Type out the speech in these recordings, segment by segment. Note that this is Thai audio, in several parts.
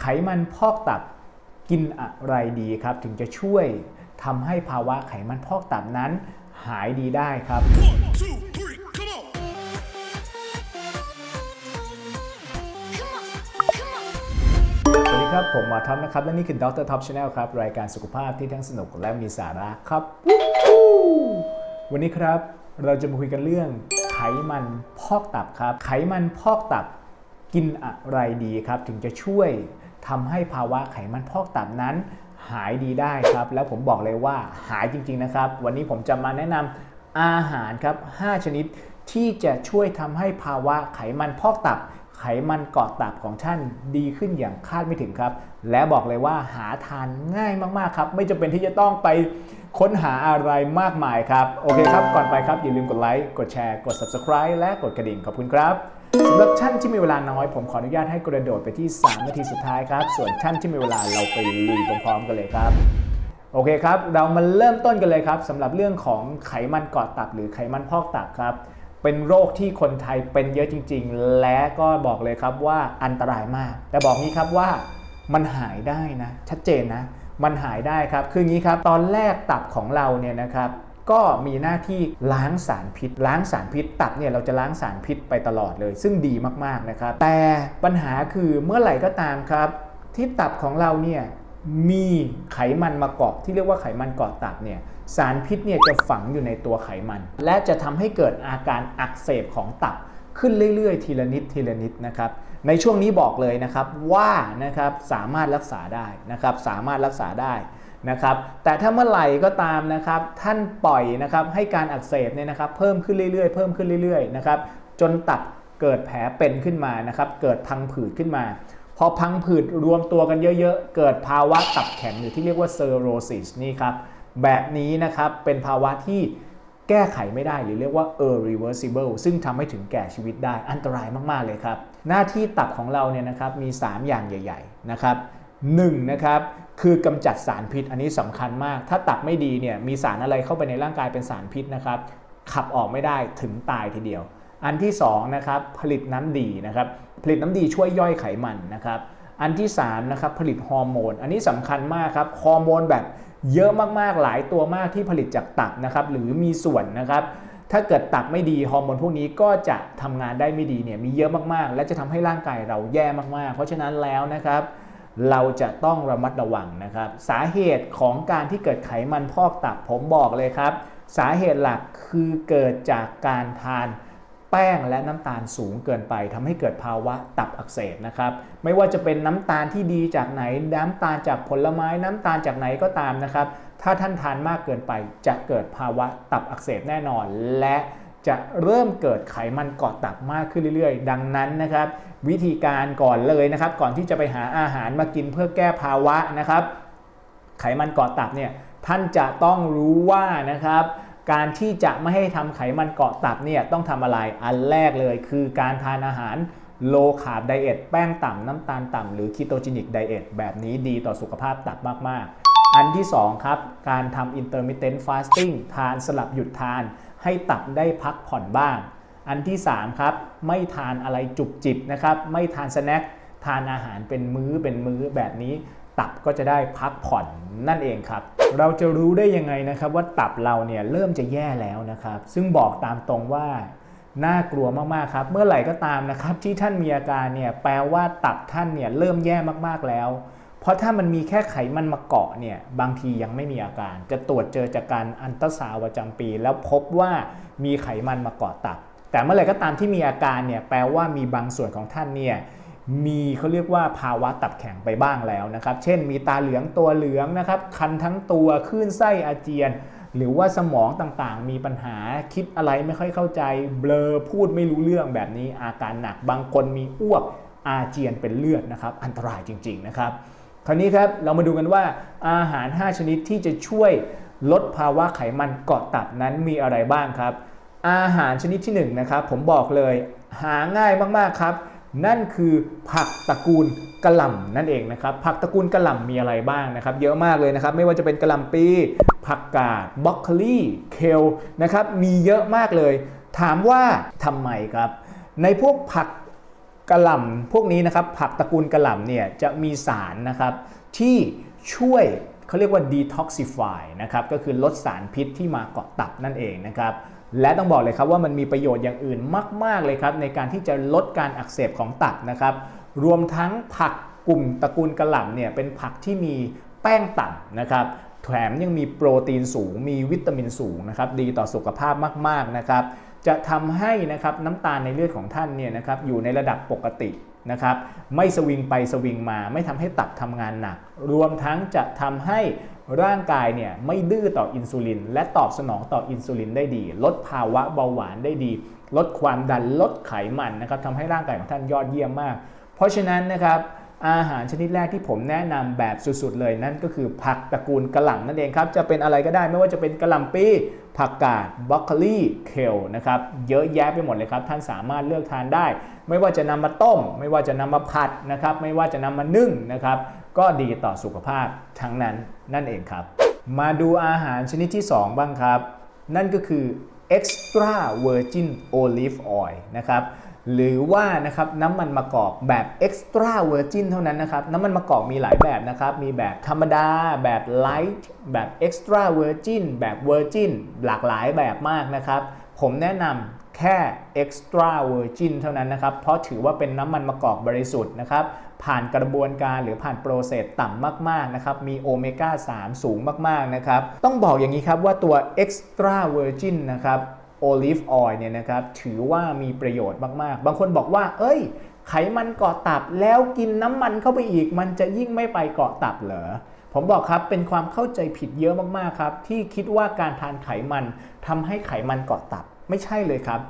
ไขมันพอกตับกินอะไรดีครับ ถึงจะช่วยทำให้ภาวะไขมันพอกตับนั้นหายดีได้ครับ One, two, three, come on! Come on, come on. สวัสดีครับ ผมหมอท็อปนะครับ และนี่คือดรท็อปชาแนลครับ รายการสุขภาพที่ทั้งสนุกและมีสาระครับ วันนี้ครับเราจะมาคุยกันเรื่อง ไขมันพอกตับครับ ไขมันพอกตับกินอะไรดีครับ ถึงจะช่วย ทำให้ภาวะไขมันพอกตับนั้นหายดีได้ครับ แล้วผมบอกเลยว่าหายจริง ๆ นะครับ วันนี้ผมจะมาแนะนำอาหารครับ 5 ชนิดที่จะช่วยทำให้ภาวะไขมันพอกตับ ไขมันเกาะตับของท่านดีขึ้นอย่างคาดไม่ถึงครับ และบอกเลยว่าหาทานง่ายมากๆครับ ไม่จำเป็นที่จะต้องไปค้นหาอะไรมากมายครับ โอเคครับ ก่อนไปครับอย่าลืมกดไลค์ กดแชร์ กด subscribe และกดกระดิ่งขอบคุณครับ สำหรับท่านที่มีเวลาน้อย ผมขออนุญาตให้กระโดดไปที่ 3 นาทีสุดท้ายครับ ส่วนท่านที่มีเวลาเราไปลุยพร้อมๆกันเลยครับ โอเคครับ เรามาเริ่มต้นกันเลยครับสำหรับเรื่องของไขมันเกาะตับหรือไขมันพอกตับครับ เป็นโรคที่คนไทยเป็นเยอะจริง ๆ และก็บอกเลยครับว่าอันตรายมาก แต่บอกงี้ครับว่ามันหายได้นะ ชัดเจนนะ มันหายได้ครับ คืองี้ครับ ตอนแรกตับของเราเนี่ยนะครับ ก็มีหน้าที่ล้างสารพิษ ล้างสารพิษ ตับเนี่ยเราจะล้างสารพิษไปตลอดเลย ซึ่งดีมากๆนะครับ แต่ปัญหาคือเมื่อไหร่ก็ตามครับ ที่ตับของเราเนี่ยมีไขมันมาเกาะที่เรียกว่าไขมันเกาะตับเนี่ยสารพิษเนี่ยจะฝังอยู่ในตัวไขมัน และจะทำให้เกิดอาการอักเสบของตับขึ้นเรื่อยๆ ทีละนิดทีละนิดนะครับในช่วงนี้บอกเลยนะครับว่านะครับสามารถรักษาได้นะครับสามารถรักษาได้ นะครับแต่ถ้าเมื่อไหร่ก็ตามนะครับท่านปล่อยนะครับให้การอักเสบเนี่ยนะครับเพิ่มขึ้นเรื่อยๆ เพิ่มขึ้นเรื่อยๆนะครับจนตับเกิดแผลเป็นขึ้นมานะครับเกิดพังผืดขึ้นมา พอพังผืดรวมตัวกันเยอะๆ เกิดภาวะตับแข็งหรือที่เรียกว่าเซอร์โรซิสนี่ครับแบบนี้นะครับเป็นภาวะที่แก้ไขไม่ได้หรือเรียกว่า irreversible ซึ่งทำให้ถึงแก่ชีวิตได้อันตรายมาก ๆ เลยครับ หน้าที่ตับของเราเนี่ยนะครับมี 3 อย่างใหญ่ ๆ นะครับ หนึ่งนะครับคือกำจัดสารพิษอันนี้สำคัญมาก ถ้าตับไม่ดีเนี่ยมีสารอะไรเข้าไปในร่างกายเป็นสารพิษนะครับขับออกไม่ได้ถึงตายทีเดียว อันที่2นะครับผลิตน้ำดีนะครับผลิตน้ำดีช่วยย่อยไขมันนะครับอันที่3นะครับผลิตฮอร์โมน อันนี้สำคัญมากครับฮอร์โมนแบบเยอะมากๆหลายตัวมากที่ผลิตจากตับนะครับหรือมีส่วนนะครับถ้าเกิดตับไม่ดีฮอร์โมนพวกนี้ก็จะทำงานได้ไม่ดีเนี่ยมีเยอะมากๆ และจะทำให้ร่างกายเราแย่มากๆ เพราะฉะนั้นแล้วนะครับ เราจะต้องระมัดระวังนะครับ สาเหตุของการที่เกิดไขมันพอกตับผมบอกเลยครับ สาเหตุหลักคือเกิดจากการทานแป้งและน้ำตาลสูงเกินไปทำให้เกิดภาวะตับอักเสบนะครับ ไม่ว่าจะเป็นน้ำตาลที่ดีจากไหน น้ำตาลจากผลไม้ น้ำตาลจากไหนก็ตามนะครับ ถ้าท่านทานมากเกินไป จะเกิดภาวะตับอักเสบแน่นอน และจะเริ่มเกิดไขมันเกาะตับมากขึ้นเรื่อยๆ ดังนั้นนะครับ วิธีการก่อนเลยนะครับ ก่อนที่จะไปหาอาหารมากินเพื่อแก้ภาวะนะครับ ไขมันเกาะตับเนี่ยท่านจะต้องรู้ว่านะครับ การที่จะไม่ให้ทำไขมันเกาะตับเนี่ยต้องทำอะไรอันแรกเลย คือการทานอาหารโลคาร์บไดเอทแป้งต่ำน้ำตาลต่ำหรือคีโตจินิกไดเอทแบบนี้ดีต่อสุขภาพตับมาก ๆ อันที่ 2 ครับ การทำ intermittent fasting ทานสลับหยุดทาน ให้ตับได้พักผ่อนบ้าง อันที่ 3 ครับ ไม่ทานอะไรจุกจิบนะครับ ไม่ทานสแน็คทานอาหารเป็นมื้อเป็นมื้อแบบนี้ ตับก็จะได้พักผ่อนนั่นเองครับ เราจะรู้ได้ยังไงนะครับว่าตับเราเนี่ยเริ่มจะแย่แล้วนะครับ ซึ่งบอกตามตรงว่าน่ากลัวมาก ๆ ครับ เมื่อไหร่ก็ตามนะครับ ที่ท่านมีอาการเนี่ยแปลว่าตับท่านเนี่ยเริ่มแย่มากๆแล้ว เพราะถ้ามันมีแค่ไขมันมาเกาะเนี่ยบางทียังไม่มีอาการ จะตรวจเจอจากการอันตราซาวประจำปี แล้วพบว่ามีไขมันมาเกาะตับ แต่เมื่อไหร่ก็ตามที่มีอาการเนี่ยแปลว่ามีบางส่วนของท่านเนี่ยมีเขาเรียกว่าภาวะตับแข็งไปบ้างแล้วนะครับ เช่นมีตาเหลืองตัวเหลืองนะครับคันทั้งตัวคลื่นไส้อาเจียน หรือว่าสมองต่างๆ มีปัญหาคิดอะไรไม่ค่อยเข้าใจ เบลอพูดไม่รู้เรื่องแบบนี้อาการหนักบางคนมีอ้วกอาเจียนเป็นเลือดนะครับ อันตรายจริง ๆนะครับ คราวนี้ครับเรามาดูกันว่าอาหาร 5 ชนิดที่จะช่วยลดภาวะไขมันเกาะตับนั้นมีอะไรบ้างครับ อาหารชนิดที่1นนะครับผมบอกเลยหาง่ายมากๆครับ นั่นคือผักตระกูลกระหล่ำนั่นเองนะครับผักตระกูลกระหล่ำมีอะไรบ้างนะครับ เยอะมากเลยนะครับ ไม่ว่าจะเป็นกระหล่ำปีผักกาดบรอกโคลีเคลนะครับมีเยอะมากเลย ถามว่าทำไมครับ ในพวกผักกระหล่ำพวกนี้นะครับผักตระกูลกระหล่ำเนี่ยจะมีสารนะครับที่ช่วยเขาเรียกว่า detoxify นะครับก็คือลดสารพิษที่มาเกาะตับนั่นเองนะครับ และต้องบอกเลยครับว่ามันมีประโยชน์อย่างอื่นมาก ๆ เลยครับในการที่จะลดการอักเสบของตับนะครับ รวมทั้งผักกลุ่มตระกูลกระหล่ำเนี่ยเป็นผักที่มีแป้งต่ำนะครับแถมยังมีโปรตีนสูง มีวิตามินสูงนะครับดีต่อสุขภาพมาก ๆ นะครับ จะทำให้นะครับน้ำตาลในเลือดของท่านเนี่ยนะครับอยู่ในระดับปกตินะครับไม่สวิงไปสวิงมา ไม่ทำให้ตับทำงานหนัก รวมทั้งจะทำให้ ร่างกายเนี่ยไม่ดื้อต่ออินซูลิน และตอบสนองต่ออินซูลินได้ดี ลดภาวะเบาหวานได้ดี ลดความดันลดไขมันนะครับทำให้ร่างกายของท่านยอดเยี่ยมมาก เพราะฉะนั้นนะครับ อาหารชนิดแรกที่ผมแนะนำแบบสุดๆเลยนั่นก็คือผักตระกูลกระหล่ำนั่นเองครับ จะเป็นอะไรก็ได้ไม่ว่าจะเป็นกระหล่ำปีผักกาดบรอกโคลีเคลนะครับเยอะแยะไปหมดเลยครับ ท่านสามารถเลือกทานได้ ไม่ว่าจะนำมาต้ม ไม่ว่าจะนำมาผัดนะครับ ไม่ว่าจะนำมานึ่งนะครับ ก็ดีต่อสุขภาพทั้งนั้นนั่นเองครับ มาดูอาหารชนิดที่ 2 บ้างครับ นั่นก็คือ extra virgin olive oil นะครับ หรือว่านะครับน้ำมันมะกอกแบบ extra virgin เท่านั้นนะครับน้ำมันมะกอกมีหลายแบบนะครับ มีแบบธรรมดา แบบ light แบบ extra virgin แบบ virgin หลากหลายแบบมากนะครับ ผมแนะนำแค่ extra virgin เท่านั้นนะครับ เพราะถือว่าเป็นน้ำมันมะกอกบริสุทธิ์นะครับ ผ่านกระบวนการหรือผ่านโปรเซสต่ำมาก ๆ นะครับ มีโอเมก้า 3 สูงมาก ๆ นะครับ ต้องบอกอย่างนี้ครับว่าตัว extra virgin นะครับ olive oil เนี่ยนะครับถือว่ามีประโยชน์มากๆ บางคนบอกว่า เอ้ย ไขมันเกาะตับแล้วกินน้ำมันเข้าไปอีก มันจะยิ่งไม่ไปเกาะตับเหรอผมบอกครับเป็นความเข้าใจผิดเยอะมากๆครับ ที่คิดว่าการทานไขมันทำให้ไขมันเกาะตับไม่ใช่เลยครับ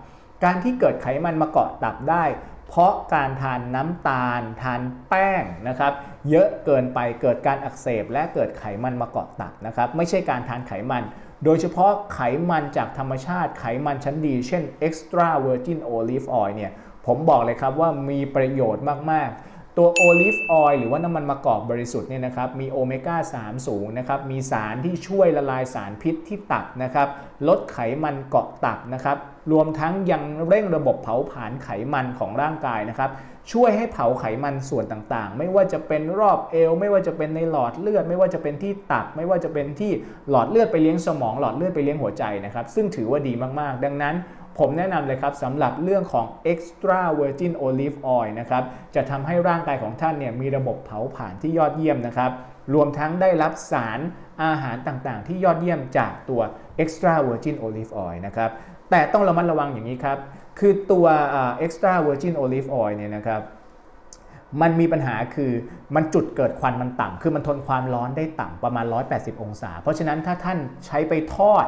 การที่เกิดไขมันมาเกาะตับได้ เพราะการทานน้ำตาล ทานแป้งนะครับ เยอะเกินไปเกิดการอักเสบและเกิดไขมันมาเกาะตับนะครับ ไม่ใช่การทานไขมัน โดยเฉพาะไขมันจากธรรมชาติไขมันชั้นดี เช่น extra virgin olive oil เนี่ยผมบอกเลยครับว่ามีประโยชน์มาก ๆ ตัวโอลิฟออยล์หรือว่าน้ำมันมะกอกบริสุทธิ์เนี่ยนะครับมีโอเมก้า 3 สูงนะครับมีสารที่ช่วยละลายสารพิษที่ตับนะครับลดไขมันเกาะตับนะครับรวมทั้งยังเร่งระบบเผาผลาญไขมันของร่างกายนะครับ ช่วยให้เผาไขมันส่วนต่างๆ ไม่ว่าจะเป็นรอบเอว ไม่ว่าจะเป็นในหลอดเลือด ไม่ว่าจะเป็นที่ตับ ไม่ว่าจะเป็นที่หลอดเลือดไปเลี้ยงสมอง หลอดเลือดไปเลี้ยงหัวใจนะครับ ซึ่งถือว่าดีมากๆ ดังนั้นผมแนะนำเลยครับสำหรับเรื่องของ extra virgin olive oil นะครับ จะทำให้ร่างกายของท่านเนี่ยมีระบบเผาผลาญที่ยอดเยี่ยมนะครับ รวมทั้งได้รับสารอาหารต่างๆ ที่ยอดเยี่ยมจากตัว extra virgin olive oil นะครับ แต่ต้องระมัดระวังอย่างนี้ครับ คือตัว extra virgin olive oil เนี่ยนะครับมันมีปัญหาคือมันจุดเกิดควันมันต่ำคือมันทนความร้อนได้ต่ำประมาณ 180 องศา เพราะฉะนั้นถ้าท่านใช้ไปทอด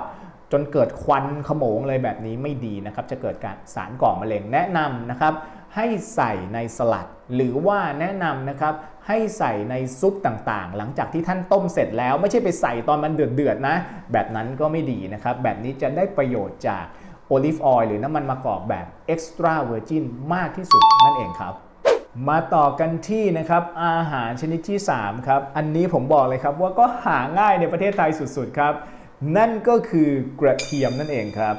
จนเกิดควันขโมงเลยแบบนี้ไม่ดีนะครับ จะเกิดการสารก่อมะเร็งแนะนำนะครับ ให้ใส่ในสลัด หรือว่าแนะนำนะครับให้ใส่ในซุปต่างๆ หลังจากที่ท่านต้มเสร็จแล้ว ไม่ใช่ไปใส่ตอนมันเดือดๆนะ แบบนั้นก็ไม่ดีนะครับ แบบนี้จะได้ประโยชน์จาก โอลิฟออยล์หรือน้ำมันมะกอกแบบ extra virgin มากที่สุดนั่นเองครับ มาต่อกันที่นะครับอาหารชนิดที่ 3 ครับ อันนี้ผมบอกเลยครับว่าก็หาง่ายในประเทศไทยสุดๆครับ นั่นก็คือกระเทียมนั่นเองครับ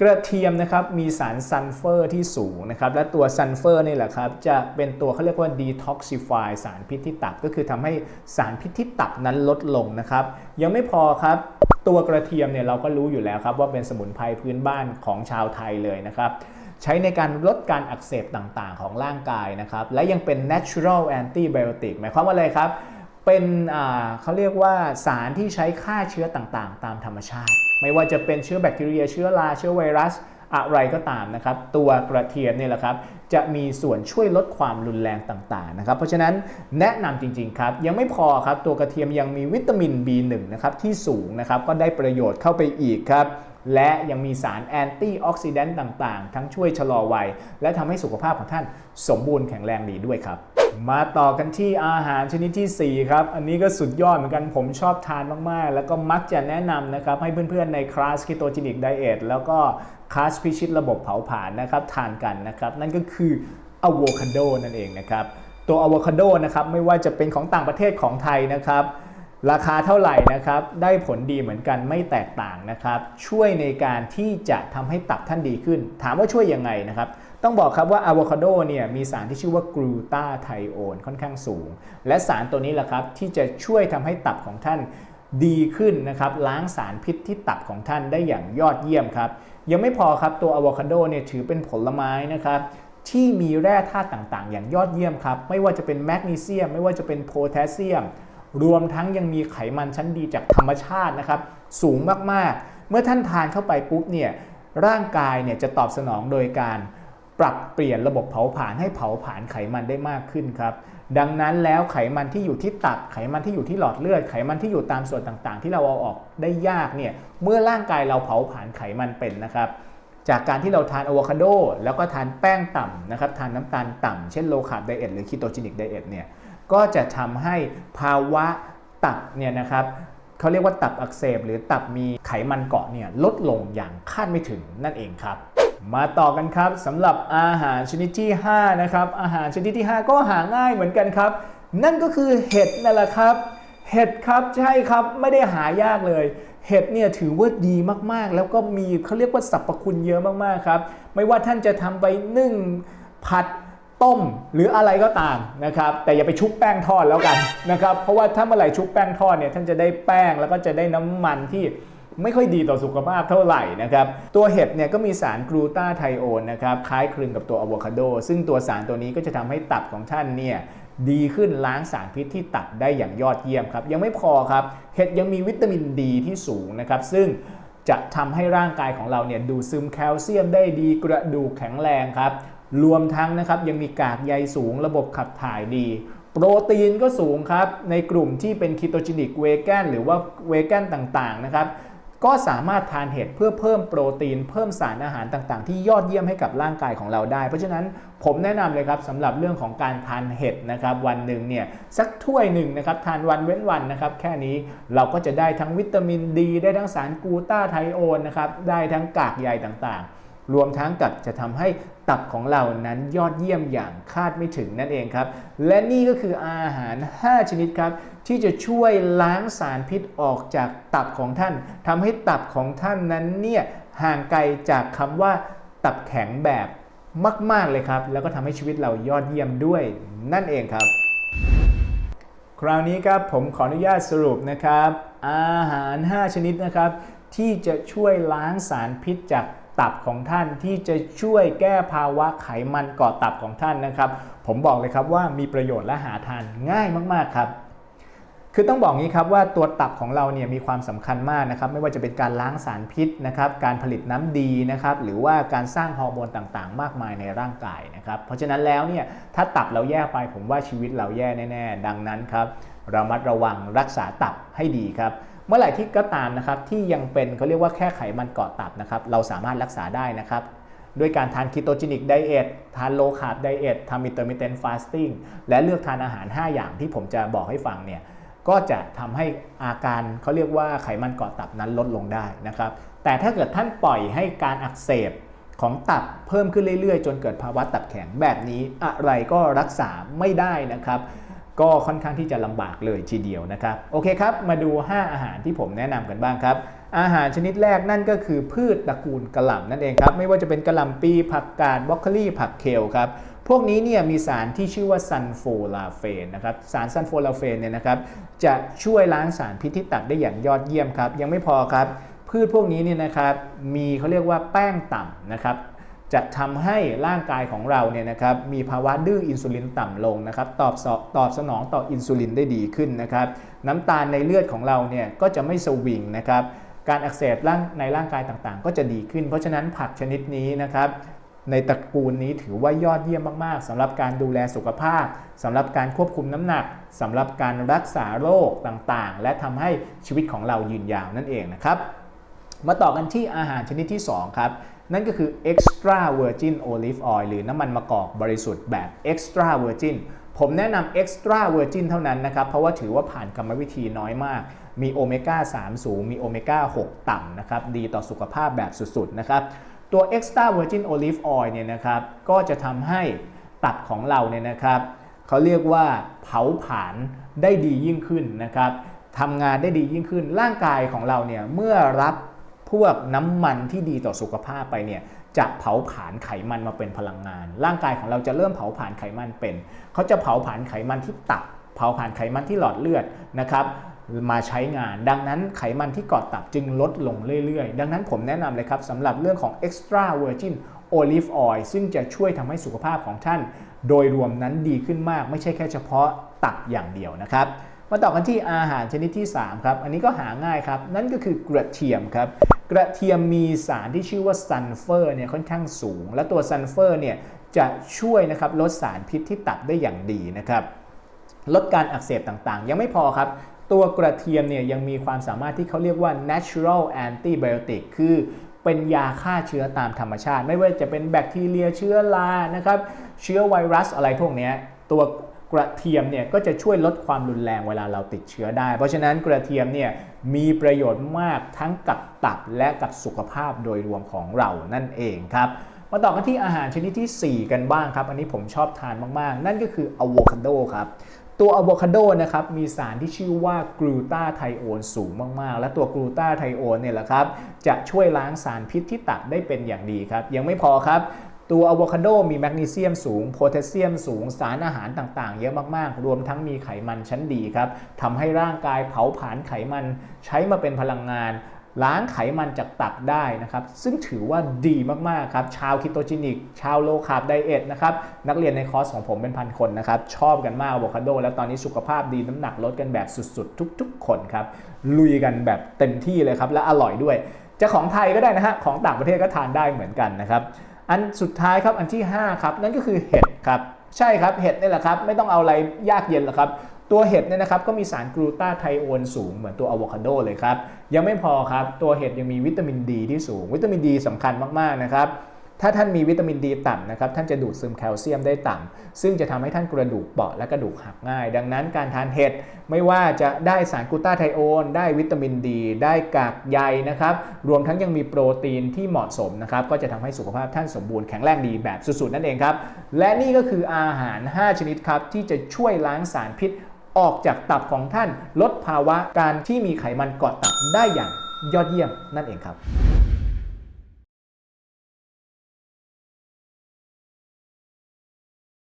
กระเทียมนะครับมีสารซัลเฟอร์ที่สูงนะครับและตัวซัลเฟอร์นี่แหละครับจะเป็นตัวเขาเรียกว่า detoxify สารพิษที่ตับก็คือทำให้สารพิษที่ตับนั้นลดลงนะครับ ยังไม่พอครับ ตัวกระเทียมเนี่ยเราก็รู้อยู่แล้วครับว่าเป็นสมุนไพรพื้นบ้านของชาวไทยเลยนะครับใช้ในการลดการอักเสบต่างๆ ของร่างกายนะครับ และยังเป็น natural antibiotic หมายความว่าอะไรครับ เป็นเขาเรียกว่าสารที่ใช้ฆ่าเชื้อต่างๆ ตามธรรมชาติ ไม่ว่าจะเป็นเชื้อแบคทีเรีย เชื้อรา เชื้อไวรัส อะไรก็ตามนะครับ ตัวกระเทียมเนี่ยแหละครับจะมีส่วนช่วยลดความรุนแรงต่างๆนะครับ เพราะฉะนั้นแนะนำจริงๆครับยังไม่พอครับตัวกระเทียมยังมีวิตามิน B1 นะครับที่สูงนะครับก็ได้ประโยชน์เข้าไปอีกครับและยังมีสารแอนตี้ออกซิแดนต์ต่างๆ ทั้งช่วยชะลอวัย และทำให้สุขภาพของท่านสมบูรณ์แข็งแรงดีด้วยครับ มาต่อกันที่อาหารชนิดที่ 4 ครับ อันนี้ก็สุดยอดเหมือนกันผมชอบทานมาก ๆ แล้วก็มักจะแนะนำนะครับ ให้เพื่อน ๆ ในคลาส Ketogenic Diet แล้วก็คลาสพิชิตระบบเผาผลาญนะครับทานกันนะครับ นั่นก็คืออะโวคาโดนั่นเองนะครับ ตัวอะโวคาโดนะครับ ไม่ว่าจะเป็นของต่างประเทศของไทยนะครับ ราคาเท่าไหร่นะครับ ได้ผลดีเหมือนกันไม่แตกต่างนะครับ ช่วยในการที่จะทำให้ตับท่านดีขึ้น ถามว่าช่วยยังไงนะครับ ต้องบอกครับว่าอะโวคาโดเนี่ยมีสารที่ชื่อว่ากลูตาไทโอนค่อนข้างสูง และสารตัวนี้แหละครับที่จะช่วยทำให้ตับของท่านดีขึ้นนะครับล้างสารพิษที่ตับของท่านได้อย่างยอดเยี่ยมครับยังไม่พอครับตัวอะโวคาโดเนี่ยถือเป็นผลไม้นะครับที่มีแร่ธาตุต่างๆ อย่างยอดเยี่ยมครับ ไม่ว่าจะเป็นแมกนีเซียม ไม่ว่าจะเป็นโพแทสเซียม รวมทั้งยังมีไขมันชั้นดีจากธรรมชาตินะครับ สูงมากๆ เมื่อท่านทานเข้าไปปุ๊บเนี่ยร่างกายเนี่ยจะตอบสนองโดยการ ปรับเปลี่ยนระบบเผาผลาญให้เผาผลาญไขมันได้มากขึ้นครับ ดังนั้นแล้วไขมันที่อยู่ที่ตับ ไขมันที่อยู่ที่หลอดเลือด ไขมันที่อยู่ตามส่วนต่างๆ ที่เราเอาออกได้ยากเนี่ย เมื่อร่างกายเราเผาผลาญไขมันเป็นนะครับ จากการที่เราทานอะโวคาโดแล้วก็ทานแป้งต่ำนะครับ ทานน้ำตาลต่ำเช่นโลคาร์บไดเอทหรือคีโตจินิกไดเอทเนี่ย ก็จะทำให้ภาวะตับเนี่ยนะครับเขาเรียกว่าตับอักเสบ หรือตับมีไขมันเกาะเนี่ยลดลงอย่างคาดไม่ถึงนั่นเองครับ มาต่อกันครับสำหรับอาหารชนิดที่ 5 นะครับ อาหารชนิดที่ 5 ก็หาง่ายเหมือนกันครับ นั่นก็คือเห็ดนั่นแหละครับ เห็ดครับใช่ครับไม่ได้หายากเลย เห็ดเนี่ยถือว่าดีมากๆ แล้วก็มีเขาเรียกว่าสรรพคุณเยอะมากๆครับไม่ว่าท่านจะทำไปนึ่งผัดต้มหรืออะไรก็ตามนะครับแต่อย่าไปชุบแป้งทอดแล้วกันนะครับเพราะว่าถ้าเมื่อไหร่ชุบแป้งทอดเนี่ยท่านจะได้แป้งแล้วก็จะได้น้ำมันที่ ไม่ค่อยดีต่อสุขภาพเท่าไหร่นะครับ ตัวเห็ดเนี่ยก็มีสารกลูตาไทโอนนะครับ คล้ายคลึงกับตัวอะโวคาโด ซึ่งตัวสารตัวนี้ก็จะทำให้ตับของท่านเนี่ยดีขึ้นล้างสารพิษที่ตับได้อย่างยอดเยี่ยมครับ ยังไม่พอครับ เห็ดยังมีวิตามินดีที่สูงนะครับ ซึ่งจะทำให้ร่างกายของเราเนี่ยดูซึมแคลเซียมได้ดีกระดูกแข็งแรงครับ รวมทั้งนะครับยังมีกากใยสูงระบบขับถ่ายดีโปรตีนก็สูงครับ ในกลุ่มที่เป็นคีโตจินิกเวแกนหรือว่าเวแกนต่างๆนะครับ ก็สามารถทานเห็ดเพื่อเพิ่มโปรตีน เพิ่มสารอาหารต่างๆ ที่ยอดเยี่ยมให้กับร่างกายของเราได้ เพราะฉะนั้นผมแนะนำเลยครับสำหรับเรื่องของการทานเห็ดนะครับวันหนึ่งเนี่ยสักถ้วยหนึ่งนะครับทานวันเว้นวันนะครับแค่นี้เราก็จะได้ทั้งวิตามินดี ได้ทั้งสารกูต้าไทโอนนะครับได้ทั้งกากใยต่างๆ รวมทั้งกับจะทำให้ตับของเรานั้นยอดเยี่ยมอย่างคาดไม่ถึงนั่นเองครับและนี่ก็คืออาหาร 5 ชนิดครับ ที่จะช่วยล้างสารพิษออกจากตับของท่านทำให้ตับของท่านนั้นเนี่ยห่างไกลจากคำว่าตับแข็งแบบมาก ๆ เลยครับ แล้วก็ทำให้ชีวิตเรายอดเยี่ยมด้วยนั่นเองครับ คราวนี้ครับผมขออนุญาตสรุปนะครับ อาหาร 5 ชนิดนะครับ ที่จะช่วยล้างสารพิษจากตับของท่านที่จะช่วยแก้ภาวะไขมันเกาะตับของท่านนะครับ ผมบอกเลยครับว่ามีประโยชน์และหาทานง่ายมาก ๆ ครับ คือต้องบอกงี้ครับว่าตัวตับของเราเนี่ยมีความสำคัญมากนะครับไม่ว่าจะเป็นการล้างสารพิษนะครับการผลิตน้ำดีนะครับหรือว่าการสร้างฮอร์โมนต่างๆ มากมายในร่างกายนะครับเพราะฉะนั้นแล้วเนี่ยถ้าตับเราแย่ไปผมว่าชีวิตเราแย่แน่ๆ ดังนั้นครับเรามัดระวังรักษาตับให้ดีครับเมื่อไหร่ที่ก็ตามนะครับที่ยังเป็นเขาเรียกว่าแค่ไขมันเกาะตับนะครับเราสามารถรักษาได้นะครับด้วยการทานคีโตจินิกไดเอททานโลคาร์บไดเอททำมิเตอร์มิเทนฟาสติ้งและเลือกทานอาหาร 5 อย่างที่ผมจะบอกให้ฟังเนี่ย ก็จะทำให้อาการเขาเรียกว่าไขมันเกาะตับนั้นลดลงได้นะครับ แต่ถ้าเกิดท่านปล่อยให้การอักเสบของตับเพิ่มขึ้นเรื่อยๆ จนเกิดภาวะตับแข็งแบบนี้อะไรก็รักษาไม่ได้นะครับ ก็ค่อนข้างที่จะลำบากเลยทีเดียวนะครับ โอเคครับ มาดู 5 อาหารที่ผมแนะนำกันบ้างครับ อาหารชนิดแรกนั่นก็คือพืชตระกูลกระหล่ำนั่นเองครับ ไม่ว่าจะเป็นกระหล่ำปีผักกาดบรอกโคลีผักเคลครับ พวกนี้เนี่ยมีสารที่ชื่อว่าซันโฟลาเฟนนะครับ สารซันโฟลาเฟนเนี่ยนะครับจะช่วยล้างสารพิษที่ตับได้อย่างยอดเยี่ยมครับ ยังไม่พอครับ พืชพวกนี้เนี่ยนะครับมีเขาเรียกว่าแป้งต่ำนะครับจะทำให้ร่างกายของเราเนี่ยนะครับมีภาวะดื้ออินซูลินต่ำลงนะครับตอบตอบสนองต่ออินซูลินได้ดีขึ้นนะครับน้ำตาลในเลือดของเราเนี่ยก็จะไม่สวิงนะครับ การอักเสบร่างในร่างกายต่างๆ ก็จะดีขึ้น เพราะฉะนั้นผักชนิดนี้นะครับในตระกูลนี้ถือว่ายอดเยี่ยมมาก ๆสำหรับการดูแลสุขภาพสำหรับการควบคุมน้ำหนักสำหรับการรักษาโรคต่างๆ และทำให้ชีวิตของเรายืนยาวนั่นเองนะครับ มาต่อกันที่อาหารชนิดที่ 2 ครับ นั่นก็คือ extra virgin olive oil หรือน้ำมันมะกอกบริสุทธิ์แบบ extra virgin ผมแนะนำ extra virgin เท่านั้นนะครับ เพราะว่าถือว่าผ่านกรรมวิธีน้อยมาก มีโอเมก้า3 สูง มีโอเมก้า 6 ต่ำนะครับ ดีต่อสุขภาพแบบสุดๆนะครับ ตัว extra virgin olive oil เนี่ยนะครับ ก็จะทำให้ตับของเราเนี่ยนะครับเขาเรียกว่าเผาผลาญได้ดียิ่งขึ้นนะครับทำงานได้ดียิ่งขึ้น ร่างกายของเราเนี่ยเมื่อรับพวกน้ำมันที่ดีต่อสุขภาพไปเนี่ยจะเผาผลาญไขมันมาเป็นพลังงาน ร่างกายของเราจะเริ่มเผาผลาญไขมันเป็น เขาจะเผาผลาญไขมันที่ตับ เผาผลาญไขมันที่หลอดเลือดนะครับ มาใช้งาน ดังนั้นไขมันที่เกาะตับจึงลดลงเรื่อยๆ ดังนั้นผมแนะนำเลยครับสำหรับเรื่องของ extra virgin olive oil ซึ่งจะช่วยทำให้สุขภาพของท่าน โดยรวมนั้นดีขึ้นมาก ไม่ใช่แค่เฉพาะตับอย่างเดียวนะครับมาต่อกันที่อาหารชนิดที่ 3 ครับ อันนี้ก็หาง่ายครับ นั่นก็คือกระเทียมครับ กระเทียมมีสารที่ชื่อว่าซัลเฟอร์เนี่ยค่อนข้างสูง และตัวซัลเฟอร์เนี่ยจะช่วยนะครับลดสารพิษที่ตับได้อย่างดีนะครับ ลดการอักเสบต่างๆ ยังไม่พอครับ ตัวกระเทียมเนี่ยยังมีความสามารถที่เขาเรียกว่า natural antibiotic คือเป็นยาฆ่าเชื้อตามธรรมชาติ ไม่ว่าจะเป็นแบคทีเรียเชื้อรานะครับ เชื้อไวรัสอะไรพวกนี้ตัวกระเทียมเนี่ยก็จะช่วยลดความรุนแรงเวลาเราติดเชื้อได้ เพราะฉะนั้นกระเทียมเนี่ยมีประโยชน์มากทั้งกับตับและกับสุขภาพโดยรวมของเรานั่นเองครับ มาต่อกันที่อาหารชนิดที่ 4 กันบ้างครับ อันนี้ผมชอบทานมาก ๆ นั่นก็คืออะโวคาโดครับ ตัวอะโวคาโดนะครับมีสารที่ชื่อว่ากลูตาไทโอนสูงมาก ๆ และตัวกลูตาไทโอนเนี่ยแหละครับจะช่วยล้างสารพิษที่ตับได้เป็นอย่างดีครับ ยังไม่พอครับตัวอะโวคาโดมีแมกนีเซียมสูง โพแทสเซียมสูง สารอาหารต่างๆ เยอะมากๆ รวมทั้งมีไขมันชั้นดีครับทำให้ร่างกายเผาผลาญไขมันใช้มาเป็นพลังงาน ล้างไขมันจากตับได้นะครับ ซึ่งถือว่าดีมากๆครับ ชาวคิโตจินิก ชาวโลคาร์บไดเอทนะครับ นักเรียนในคอร์สของผมเป็นพันคนนะครับ ชอบกันมากอะโวคาโด แล้วตอนนี้สุขภาพดีน้ำหนักลดกันแบบสุดๆ ทุกๆ คนครับ ลุยกันแบบเต็มที่เลยครับ และอร่อยด้วย จะของไทยก็ได้นะฮะ ของต่างประเทศก็ทานได้เหมือนกันนะครับ อันสุดท้ายครับ อันที่ 5 ครับ นั่นก็คือเห็ดครับ ใช่ครับ เห็ดนี่แหละครับ ไม่ต้องเอาอะไรยากเย็นหรอกครับ ตัวเห็ดเนี่ยนะครับก็มีสารกลูตาไทโอนสูงเหมือนตัวอะโวคาโดเลยครับ ยังไม่พอครับ ตัวเห็ดยังมีวิตามินดีที่สูง วิตามินดีสำคัญมากๆนะครับถ้าท่านมีวิตามินดีต่ำนะครับท่านจะดูดซึมแคลเซียมได้ต่ำซึ่งจะทำให้ท่านกระดูกเปราะและกระดูกหักง่าย ดังนั้นการทานเห็ดไม่ว่าจะได้สารกลูตาไทโอนได้วิตามินดี ได้กากใยนะครับรวมทั้งยังมีโปรตีนที่เหมาะสมนะครับก็จะทำให้สุขภาพท่านสมบูรณ์แข็งแรงดีแบบสุดๆนั่นเองครับ และนี่ก็คืออาหาร 5 ชนิดครับที่จะช่วยล้างสารพิษ ออกจากตับของท่านลดภาวะการที่มีไขมันเกาะตับได้อย่างยอดเยี่ยมนั่นเองครับ